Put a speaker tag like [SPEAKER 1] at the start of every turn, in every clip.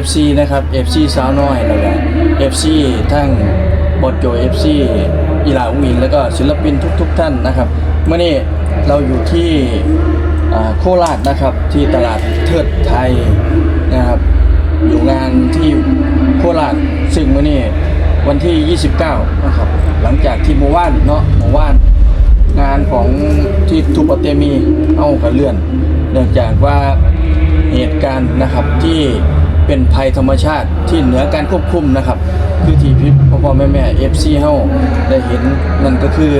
[SPEAKER 1] FC นะครับ FC สาวน้อยแล้วก็ FC ทั้งบอดโจ FC อีหลาอุ้งอิงแล้วก็ศิลปินทุก ๆ ท่านนะครับเมื่อนี้เราอยู่ที่โคราชนะครับที่ตลาดเทิดไทยนะครับ อยู่งานที่โคราชซึ่งเมื่อนี้วันที่ 29 นะครับ หลังจากที่เมื่อวานเนาะเมื่อวานงานของที่ทูปเตมีเอากับเลื่อน เนื่องจากว่าเหตุการณ์นะครับที่ เป็นภัยธรรมชาติที่เหนือการควบคุมนะครับ คือที่พี่พ่อพ่อแม่แม่เอฟซีเฮาได้เห็นนั่นก็คือ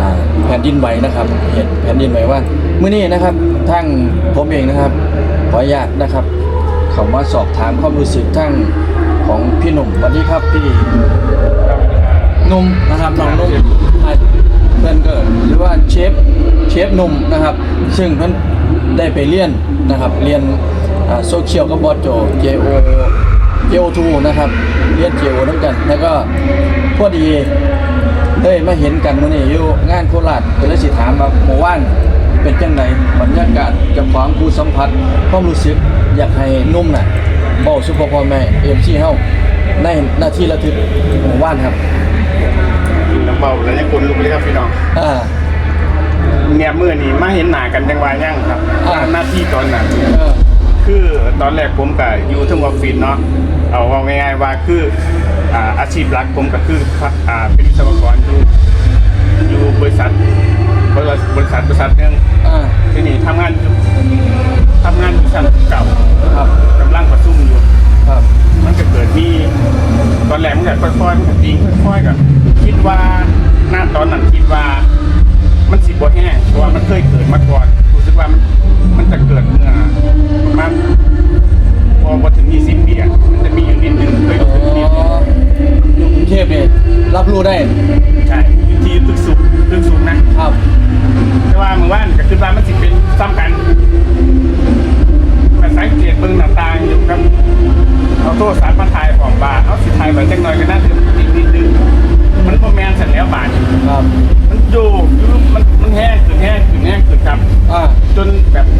[SPEAKER 1] อ่าแผ่นดินไหวนะครับเหตุแผ่นดินไหวว่าเมื่อนี้นะครับทั้งผมเองนะครับขออนุญาตนะครับเขามาสอบถามความรู้สึกทั้งของพี่หนุ่มวัสดีครับพี่หนุ่มนะครับน้องหนุ่มเพื่อนก็หรือว่าเชฟเชฟหนุ่มนะครับ ซึ่งเพื่อนได้ไปเรียนนะครับเรียน โซเชียลกับบอสโจ JO JO2 นะครับเรียน JO นั่นกัน แล้วก็พอดีได้มาเห็นกันมื่อนี้อยู่งานโคราชก็เลยสิถามว่าหมู่ว่านเป็นจังไหนบรรยากาศเจะความผู้สัมผัสความรู้สึกอยากให้หนุ่มน่ะบอกสุภพ่อแม่เอ็มซีเฮาในหน้าที่ระทึกหมู่ว่านครับ
[SPEAKER 2] น้ำเบาแล้วยังคนลุกเลยครับพี่น้อง
[SPEAKER 1] อ่า
[SPEAKER 2] เนี่ยมื่อนี้มาเห็นหน้ากันจังหวะยังครับ
[SPEAKER 1] อ่า
[SPEAKER 2] หน้าที่ตอนนั้น
[SPEAKER 1] เออ
[SPEAKER 2] คือตอนแรกผมกับอยู่ทั้งออฟฟิศเนาะเอาว่าง่ายๆว่าคืออ่าอาชีพหลักผมก็คืออ่าเป็นวิศวกรอยู่อยู่บริษัทบริษัทบริษัทบริษัทหนึง
[SPEAKER 1] อ่า
[SPEAKER 2] ที่นี่ทำงานอยู่ทำงานอยู่ชั้นเก่า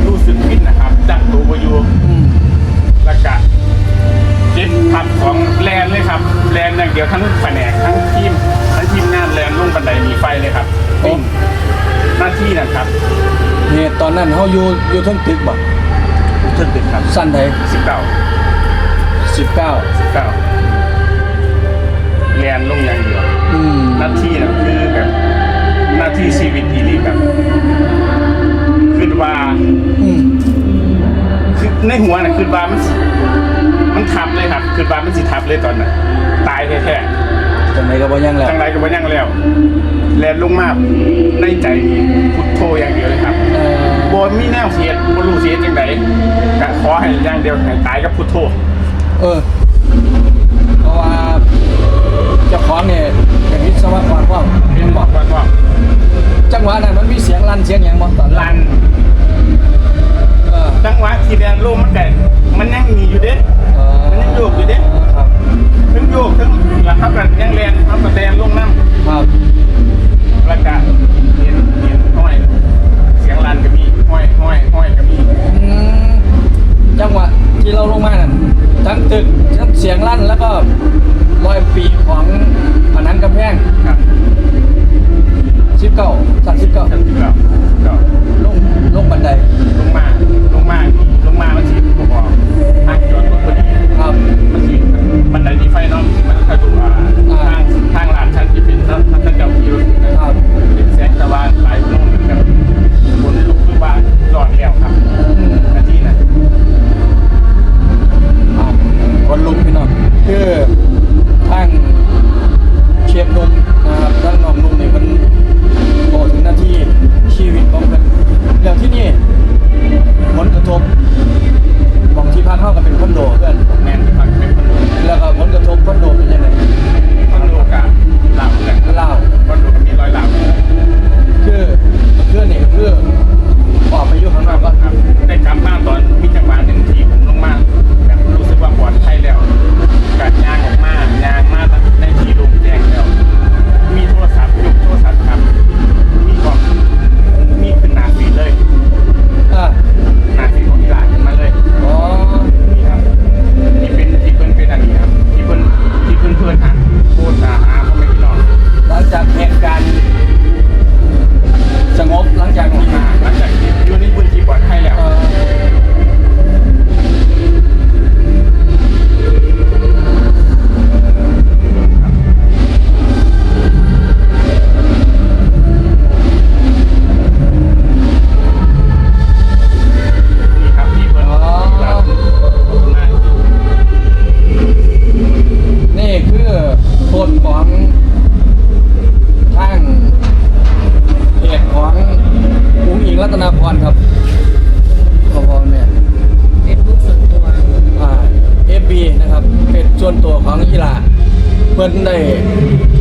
[SPEAKER 1] รู้
[SPEAKER 2] สึกฟินนะครับจับตัวบอยู่
[SPEAKER 1] อืม
[SPEAKER 2] แล้วก็เจ็บขับของแลนเลยครับ แลนอย่างเดียวทั้งแผนกทั้งทีมทั้งทีมงานแลนลงบันไดมีไฟเลยครับวิ่งหน้าที่นะครับ
[SPEAKER 1] เหตุตอนนั้นเขาอยู่อยู่เทั้งตึกบ่
[SPEAKER 2] ขึ้นตึกครับ
[SPEAKER 1] สั้นไทย
[SPEAKER 2] สิบเก้า
[SPEAKER 1] สิบเก้า
[SPEAKER 2] สิบเก้าแลนลงอย่างเดียว
[SPEAKER 1] อืม
[SPEAKER 2] หน้าที่นะคือแบบหน้าที่ชีวิตอีหลีแบบคือ ว่า
[SPEAKER 1] อืม
[SPEAKER 2] คือในหัวน่ะคือว่ามันสิมันทับเลยครับคือว่ามันสิทับเลยตอนน่ะตายแท้
[SPEAKER 1] จังไหนก็บ่ยัง
[SPEAKER 2] ๆ
[SPEAKER 1] แล้ว
[SPEAKER 2] จังไรก็บ่ยังแล้ว แลนลงมาในใจนี่พุทโธอย่างเดียวเลยครับ
[SPEAKER 1] เอ่อ
[SPEAKER 2] บ่มีแนวเสียดบ่รู้เสียดจังไดก็ขอให้อย่างเดียวให้ตายกับพุทโธ
[SPEAKER 1] เออ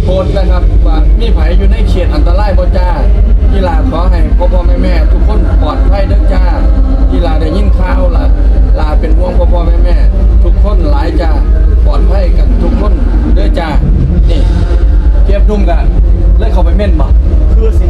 [SPEAKER 1] โพสนะครับ
[SPEAKER 2] ว่า
[SPEAKER 1] มีไผ
[SPEAKER 2] อ
[SPEAKER 1] ยู่
[SPEAKER 2] ในเขตอันตรายบ่จ้า
[SPEAKER 1] กีฬาขอให้พ่อพ่อ
[SPEAKER 2] แม่
[SPEAKER 1] แม่
[SPEAKER 2] ทุก
[SPEAKER 1] คน
[SPEAKER 2] ปลอ
[SPEAKER 1] ดภัยเด้อ
[SPEAKER 2] จ้า
[SPEAKER 1] กีฬา
[SPEAKER 2] ได้ยินข่าวละลาเป็นห่วงพ่อ
[SPEAKER 1] พ่อแม่แม่ทุกคนหลายจ้าปลอดภัยกันทุกคนเด้อจ้านี่เก็
[SPEAKER 2] บ
[SPEAKER 1] นุ่มกันเลยเขาไป
[SPEAKER 2] เม่
[SPEAKER 1] นบัก
[SPEAKER 2] คือ
[SPEAKER 1] สิ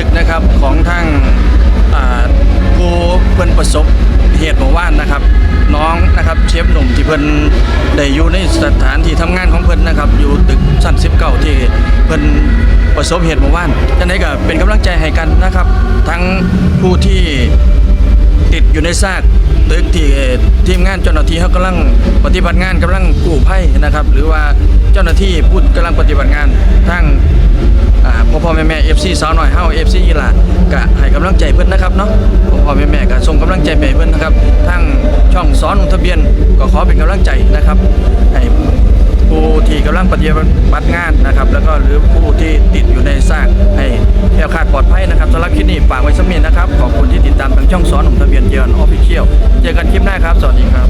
[SPEAKER 1] ึกนะครับของทั้งผู้เพื่อนประสบเหตุบอกว่านนะครับ น้องนะครับเชฟหนุ่มที่เพื่อนได้อยู่ในสถานที่ทำงานของเพื่อนนะครับอยู่ตึกสั้นสิบเก้าที่เพื่อนประสบเหตุบอกว่านจังไดก็เป็นกำลังใจให้กันนะครับ ทั้งผู้ที่ติดอยู่ในซากตึกที่ทีมงานเจ้าหน้าที่เขากำลังปฏิบัติงานกำลังกู้ภัยนะครับ หรือว่าเจ้าหน้าที่พูดกำลังปฏิบัติงานทั้ง พ่อพ่อแม่แม่เอฟซีสาวหน่อยเฮาเอฟซีอีหลานกะให้กำลังใจเพื่อนนะครับเนาะพ่อพ่อแม่แม่กะส่งกำลังใจไปเพื่อนนะครับทั้งช่องสอนลงทะเบียนก็ขอเป็นกำลังใจนะครับให้ผู้ที่กำลังปฏิบัติงานนะครับ แล้วก็หรือผู้ที่ติดอยู่ในซากให้แค้วคาดปลอดภัยนะครับสำหรับคลิปนี้ฝากไว้สักนิดนะครับ ขอบคุณที่ติดตามทางช่องสอนหนุ่มทะเบียนเยือนออฟฟิเชียลเจอกันคลิปหน้าครับ สวัสดีครับ